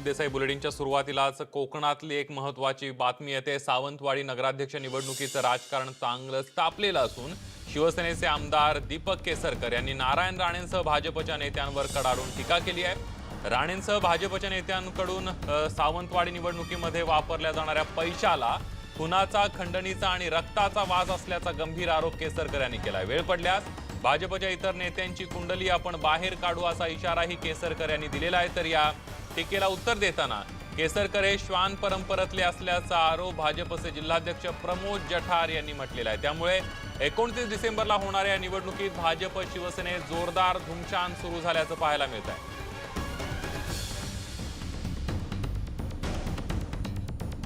देसाई बुलेटिनच्या सुरुवातीलाच कोकणातली एक महत्वाची बातमी येते. सावंतवाडी नगराध्यक्ष निवडणुकीचं राजकारण चांगलंच तापलेलं असून शिवसेनेचे आमदार दीपक केसरकर यांनी नारायण राणेंसह भाजपच्या नेत्यांवर कडाडून टीका केली आहे. राणेंसह भाजपच्या नेत्यांकडून सावंतवाडी निवडणुकीमध्ये वापरल्या जाणाऱ्या पैशाला खुनाचा खंडणीचा आणि रक्ताचा वास असल्याचा गंभीर आरोप केसरकर यांनी केला वेळ पडल्यास भाजपच्या इतर नेत्यांची कुंडली आपण बाहेर काढू असा इशाराही केसरकर यांनी दिलेला आहे. तर या टीकेला उत्तर देताना केसरकर हे श्वान परंपरेतले असल्याचा आरोप भाजपचे जिल्हाध्यक्ष प्रमोद जठार यांनी म्हटलेला आहे. त्यामुळे एकोणतीस डिसेंबरला होणाऱ्या निवडणुकीत भाजप शिवसेनेत जोरदार धुमशान सुरू झाल्याचं पाहायला मिळत आहे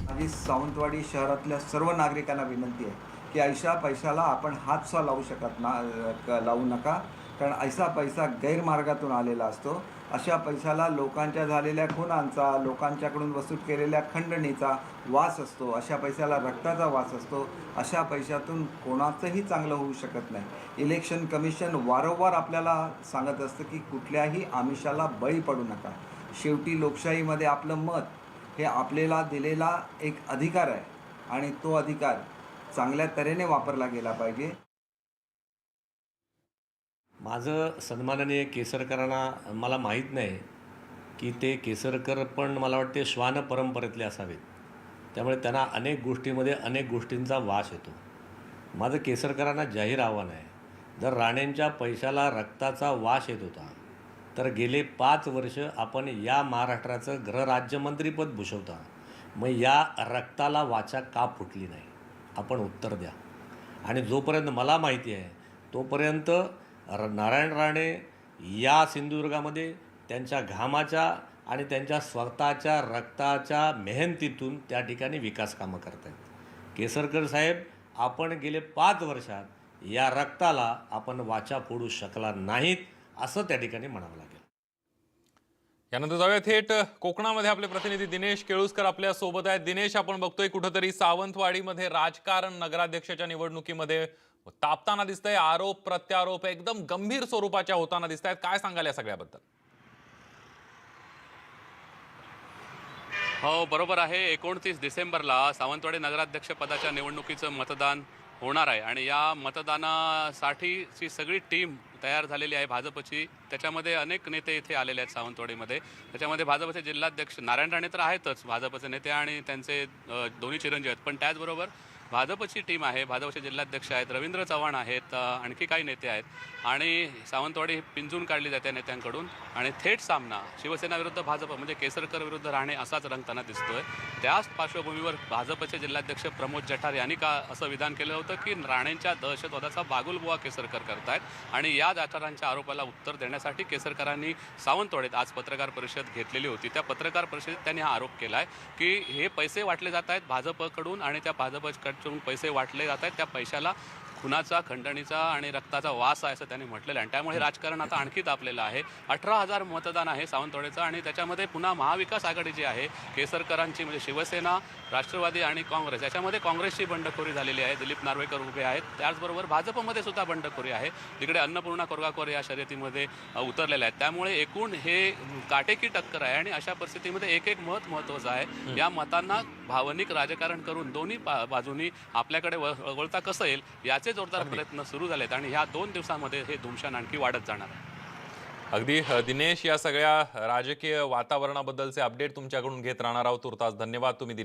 माझी सावंतवाडी शहरातल्या सर्व नागरिकांना विनंती आहे की ऐशा पैशाला आपण हातसा लावू शकत ना लावू नका. कारण ऐसा पैसा गैरमार्गातून आलेला असतो. अशा पैशाला लोकांच्या झालेल्या खुनांचा लोकांच्याकडून वसूल केलेल्या खंडणीचा वास असतो. अशा पैशाला रक्ताचा वास असतो. अशा पैशातून कोणाचंही चांगलं होऊ शकत नाही. इलेक्शन कमिशन वारंवार आपल्याला सांगत असतं की कुठल्याही आमिषाला बळी पडू नका. शेवटी लोकशाहीमध्ये आपलं मत हे आपल्याला दिलेला एक अधिकार आहे आणि तो अधिकार चांगल्या तऱ्हेने वापरला गेला पाहिजे. माझं सन्माननीय केसरकरांना मला माहीत नाही की ते केसरकर पण मला वाटते श्वान परंपरेतले असावेत. त्यामुळे त्यांना अनेक गोष्टीमध्ये अनेक गोष्टींचा वास येतो. माझं केसरकरांना जाहीर आव्हान आहे. जर राणेंच्या पैशाला रक्ताचा वास येत होता तर गेले पाच वर्ष आपण या महाराष्ट्राचं गृहराज्यमंत्रीपद भूषवता. मग या रक्ताला वाचा का फुटली नाही? आपण उत्तर द्या. आणि जोपर्यंत मला माहिती आहे तोपर्यंत र नारायण राणे या सिंधुदुर्गामध्ये त्यांच्या घामाच्या आणि त्यांच्या स्वतःच्या रक्ताच्या मेहनतीतून त्या ठिकाणी विकास कामं करत आहेत. केसरकर साहेब आपण गेले पाच वर्षात या रक्ताला आपण वाचा फोडू शकला नाहीत असं त्या ठिकाणी म्हणावं लागेल. यानंतर जाऊया थेट कोकणामध्ये आपले प्रतिनिधी दिनेश केळुसकर आपल्यासोबत आहेत. दिनेश आपण बघतोय कुठंतरी सावंतवाडीमध्ये राजकारण नगराध्यक्षाच्या निवडणुकीमध्ये तापताना दिसतंय आरोप प्रत्यारोप एकदम गंभीर स्वरूपाच्या होताना दिसत आहेत काय सांगाल या सगळ्याबद्दल? हो बरोबर आहे. एकोणतीस डिसेंबरला सावंतवाडी नगराध्यक्ष पदाच्या निवडणुकीचं मतदान होणार आहे. आणि या मतदानासाठीची सगळी टीम तयार झालेली आहे भाजपची. त्याच्यामध्ये अनेक नेते इथे आलेले आहेत सावंतवाडीमध्ये. त्याच्यामध्ये भाजपचे जिल्हाध्यक्ष नारायण राणे तर आहेतच भाजपचे नेते आणि त्यांचे दोन्ही चिरंजीव आहेत. पण त्याचबरोबर भाजपची टीम आहे भाजपचे जिल्हाध्यक्ष आहेत रवींद्र चव्हाण आहेत आणखी काही नेते आहेत. आणि सावंतवाडी पिंजून काढली जाते नेत्यांकडून. आणि थेट सामना शिवसेना विरुद्ध भाजप म्हणजे केसरकर विरुद्ध राणे असाच रंगताना दिसतोय. त्याच पार्श्वभूमीवर भाजपचे जिल्हाध्यक्ष प्रमोद जठार यांनी का असं विधान केलं होतं की राणेंच्या दहशतवादाचा बागुलबुवा केसरकर करतायत आणि या जठारांच्या आरोपाला उत्तर देण्यासाठी केसरकरांनी सावंतवाडीत आज पत्रकार परिषद घेतलेली होती. त्या पत्रकार परिषदेत त्यांनी हा आरोप केला आहे की हे पैसे वाटले जात आहेत भाजपकडून आणि त्या भाजपकडून पैसे वाटले जात आहेत त्या पैशाला खुनाचा खंडणीचा आणि रक्ताचा वास आहे असं त्यांनी म्हटलेलं आहे. आणि त्यामुळे राजकारण आता आणखी तापलेलं आहे. अठरा हजार मतदान आहे सावंतवाडीचं आणि त्याच्यामध्ये पुन्हा महाविकास आघाडी जी आहे केसरकरांची म्हणजे शिवसेना राष्ट्रवादी आणि काँग्रेस. याच्यामध्ये काँग्रेसची बंडखोरी झालेली आहे. दिलीप नार्वेकर उभे आहेत. त्याचबरोबर भाजपमध्ये सुद्धा बंडखोरी आहे. तिकडे अन्नपूर्णा कोरगाकोर या शर्यतीमध्ये उतरलेल्या आहेत. त्यामुळे एकूण हे काटेकी टक्कर आहे आणि अशा परिस्थितीमध्ये एक एक मत महत्त्वाचं आहे. या मतांना भावनिक राजकारण करून दोन्ही बाजूनी आपल्याकडे वळता कसं येईल याचे जोरदार प्रयत्न सुरू झालेत आणि ह्या दोन दिवसांमध्ये हे धुमशान आणखी वाढत जाणार आहे. अगदी दिनेश या सगळ्या राजकीय वातावरणाबद्दलचे अपडेट तुमच्याकडून घेत राहणार आहोत तुर्तास. धन्यवाद तुम्ही दिले.